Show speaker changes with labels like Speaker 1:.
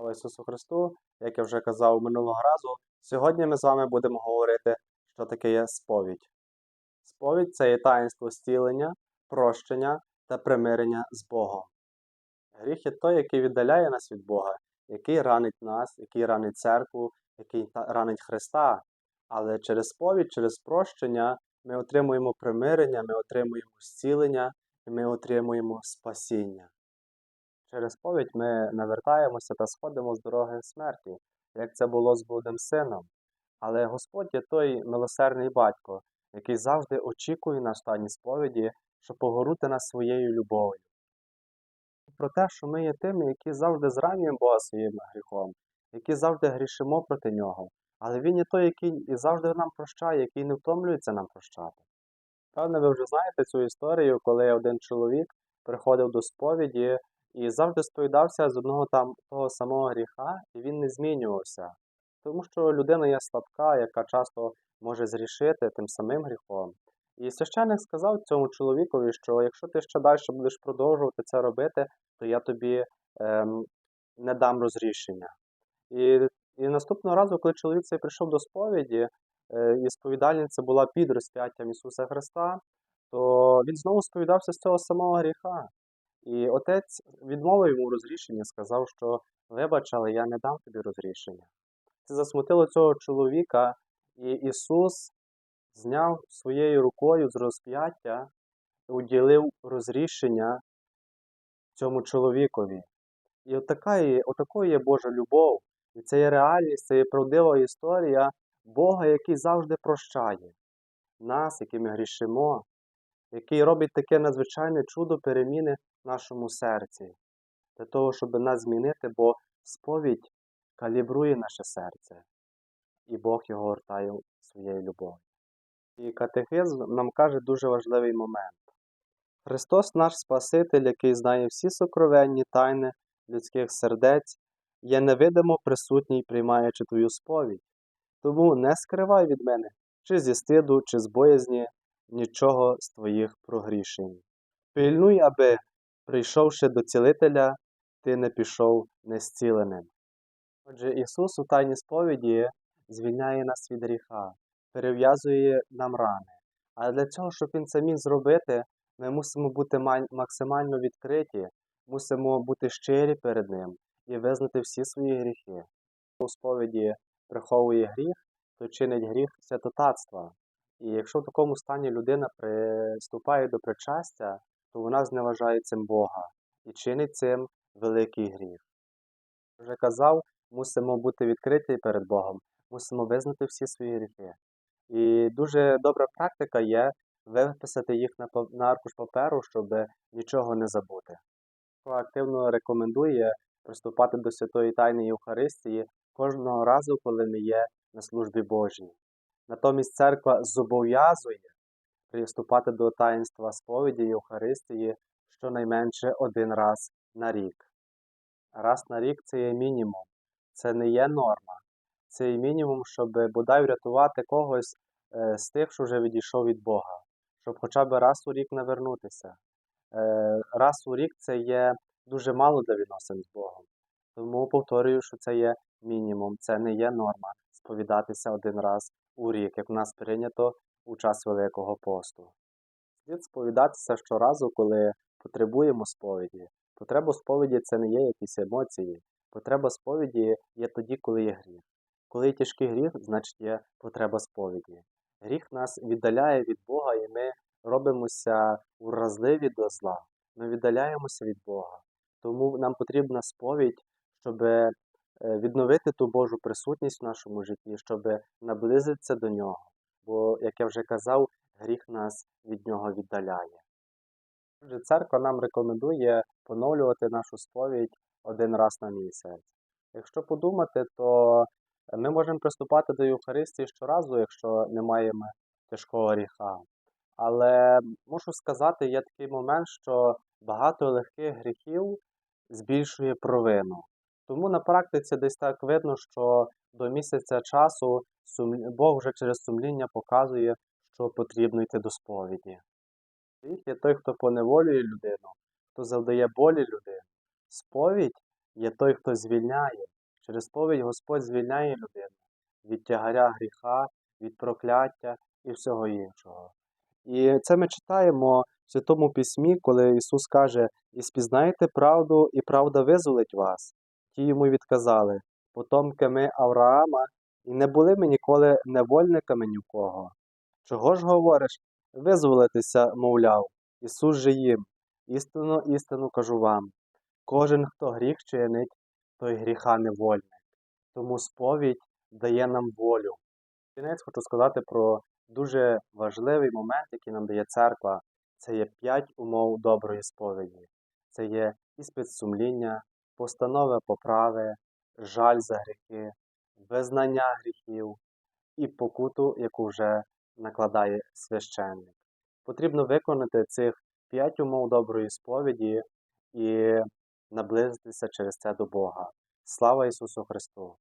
Speaker 1: Слава Ісусу Христу, як я вже казав минулого разу, сьогодні ми з вами будемо говорити, що таке є сповідь. Сповідь це є таїнство зцілення, прощення та примирення з Богом. Гріх є той, який віддаляє нас від Бога, який ранить нас, який ранить церкву, який ранить Христа. Але через сповідь, через прощення ми отримуємо примирення, ми отримуємо зцілення і ми отримуємо спасіння. Через сповідь ми навертаємося та сходимо з дороги смерті, як це було з блудним сином. Але Господь є той милосердний батько, який завжди очікує на стані сповіді, щоб погорути нас своєю любов'ю. Про те, що ми є тими, які завжди зранюємо Бога своїм гріхом, які завжди грішимо проти нього. Але Він є той, який і завжди нам прощає, який не втомлюється нам прощати. Певне, ви вже знаєте цю історію, коли один чоловік приходив до сповіді і завжди сповідався з одного там того самого гріха, і він не змінювався. Тому що людина є слабка, яка часто може зрішити тим самим гріхом. І священник сказав цьому чоловікові, що якщо ти ще далі будеш продовжувати це робити, то я тобі ем, не дам розрішення. І, і наступного разу, коли чоловік цей прийшов до сповіді, е, і сповідальниця була під розп'яттям Ісуса Христа, то він знову сповідався з цього самого гріха. І отець відмовив йому розрішення, сказав, що вибач, але я не дам тобі розрішення. Це засмутило цього чоловіка, і Ісус зняв своєю рукою з розп'яття уділив розрішення цьому чоловікові. І отака є, отакою є Божа любов. І це є реальність, це є правдива історія Бога, який завжди прощає нас, які ми грішимо, який робить таке надзвичайне чудо переміни в нашому серці, для того, щоб нас змінити, бо сповідь калібрує наше серце, і Бог його гортає своєю любов'ю. І катехизм нам каже дуже важливий момент. Христос наш Спаситель, який знає всі сокровенні тайни людських сердець, є невидимо присутній, приймаючи твою сповідь. Тому не скривай від мене, чи зі стиду, чи з боязні, нічого з твоїх прогрішень. Пильнуй, аби, прийшовши до цілителя, ти не пішов незціленим. Отже, Ісус у тайній сповіді звільняє нас від гріха, перев'язує нам рани. Але для цього, щоб Він це міг зробити, ми мусимо бути максимально відкриті, мусимо бути щирі перед Ним і визнати всі свої гріхи. У сповіді приховує гріх, то чинить гріх святотатства. І якщо в такому стані людина приступає до причастя, то вона зневажає цим Бога і чинить цим великий гріх. Вже казав, мусимо бути відкриті перед Богом, мусимо визнати всі свої гріхи. І дуже добра практика є виписати їх на, на аркуш паперу, щоб нічого не забути. Активно рекомендує приступати до святої тайни Євхаристії кожного разу, коли ми є на службі Божій. Натомість церква зобов'язує приступати до таїнства сповіді Євхаристії щонайменше один раз на рік. Раз на рік це є мінімум, це не є норма. Це є мінімум, щоб бодай врятувати когось е, з тих, що вже відійшов від Бога, щоб хоча б раз у рік навернутися. Е, раз у рік це є дуже мало для відносин з Богом. Тому повторюю, що це є мінімум, це не є норма сповідатися один раз у рік, як в нас прийнято у час Великого посту. Слід сповідатися щоразу, коли потребуємо сповіді. Потреба сповіді це не є якісь емоції. Потреба сповіді є тоді, коли є гріх. Коли є тяжкий гріх, значить є потреба сповіді. Гріх нас віддаляє від Бога, і ми робимося уразливі до зла. Ми віддаляємося від Бога. Тому нам потрібна сповідь, щоб відновити ту Божу присутність в нашому житті, щоб наблизитися до нього. Бо, як я вже казав, гріх нас від нього віддаляє. Отже, церква нам рекомендує поновлювати нашу сповідь один раз на місяць. Якщо подумати, то ми можемо приступати до Євхаристії щоразу, якщо не маємо тяжкого гріха. Але мушу сказати, є такий момент, що багато легких гріхів збільшує провину. Тому на практиці десь так видно, що до місяця часу Бог вже через сумління показує, що потрібно йти до сповіді. Гріх є той, хто поневолює людину, хто завдає болі людині. Сповідь є той, хто звільняє, Через сповідь Господь звільняє людину від тягаря гріха, від прокляття і всього іншого. І це ми читаємо в Святому Письмі, коли Ісус каже: І спізнаєте правду, і правда визволить вас. Ті йому відказали: Потомки ми Авраама, і не були ми ніколи невольниками ні в кого. Чого ж говориш? Визволитися, мовляв, Ісус же їм. Істину, істину кажу вам. Кожен, хто гріх чинить, той гріха невольник. Тому сповідь дає нам волю. Кінець хочу сказати про дуже важливий момент, який нам дає церква. Це є п'ять умов доброї сповіді. Це є іспит сумління, постанови поправи, жаль за гріхи, визнання гріхів і покуту, яку вже накладає священник. Потрібно виконати цих п'ять умов доброї сповіді і наблизитися через це до Бога. Слава Ісусу Христу!